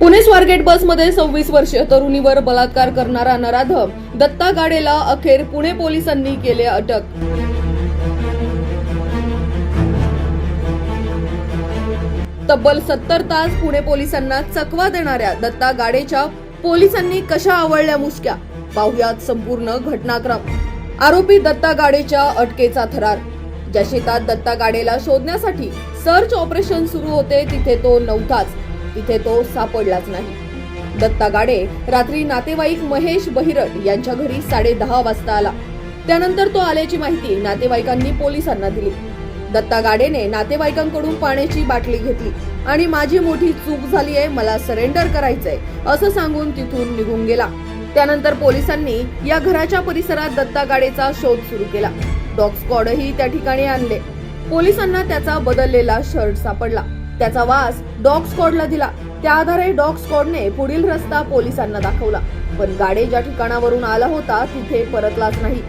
पुणे स्वारगेट बसमध्ये सव्वीस वर्षीय तरुणीवर बलात्कार करणारा नराधम दत्ता गाडेला अखेर पुणे पोलिसांनी केले अटक. तब्बल सत्तर तास पुणे पोलिसांना चकवा देणाऱ्या दत्ता गाडेच्या पोलिसांनी कशा आवळल्या मुसक्या? पाहुयात संपूर्ण घटनाक्रम. आरोपी दत्ता गाडेच्या अटकेचा थरार. ज्या शेतात दत्ता गाडेला शोधण्यासाठी सर्च ऑपरेशन सुरू होते तिथे तो नव्हताच. तिथे तो सापडलाच नाही. दत्ता गाडे रात्री नातेवाईक महेश बहिरट यांच्या घरी साडे दहा वाजता आला. त्यानंतर तो आल्याची माहिती नातेवाईकांनी पोलिसांना दिली. दत्ता गाडेने नातेवाईकांकडून पाण्याची बाटली घेतली आणि माझी मोठी चूक झाली आहे मला सरेंडर करायचंय असं सांगून तिथून निघून गेला. त्यानंतर पोलिसांनी या घराच्या परिसरात दत्ता गाडेचा शोध सुरू केला. डॉग स्क्वॉडही त्या ठिकाणी आणले. पोलिसांना त्याचा बदललेला शर्ट सापडला. त्याचा वास डॉग स्कॉडला दिला. त्या आधारे डॉग स्कॉडने पुढील रस्ता पोलिसांना दाखवला. पण गाडे ज्या ठिकाणावरून आला होता तिथे परतलाच नाही.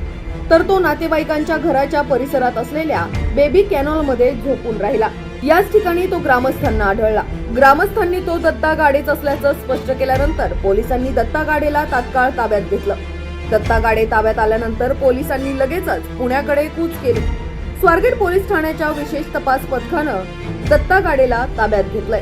तर तो नातेवाईकांच्या घराच्या परिसरात असलेल्या बेबी कॅनॉलमध्ये झोपून राहिला. याच ठिकाणी तो ग्रामस्थांना आढळला. ग्रामस्थांनी तो दत्ता गाडेच असल्याचं स्पष्ट केल्यानंतर पोलिसांनी दत्ता गाडेला तात्काळ ताब्यात घेतलं. दत्ता गाडे ताब्यात आल्यानंतर पोलिसांनी लगेचच पुण्याकडे कूच केली. स्वारगेट पोलीस ठाण्याच्या विशेष तपास पथकानं दत्ता गाडेला ताब्यात घेतलंय.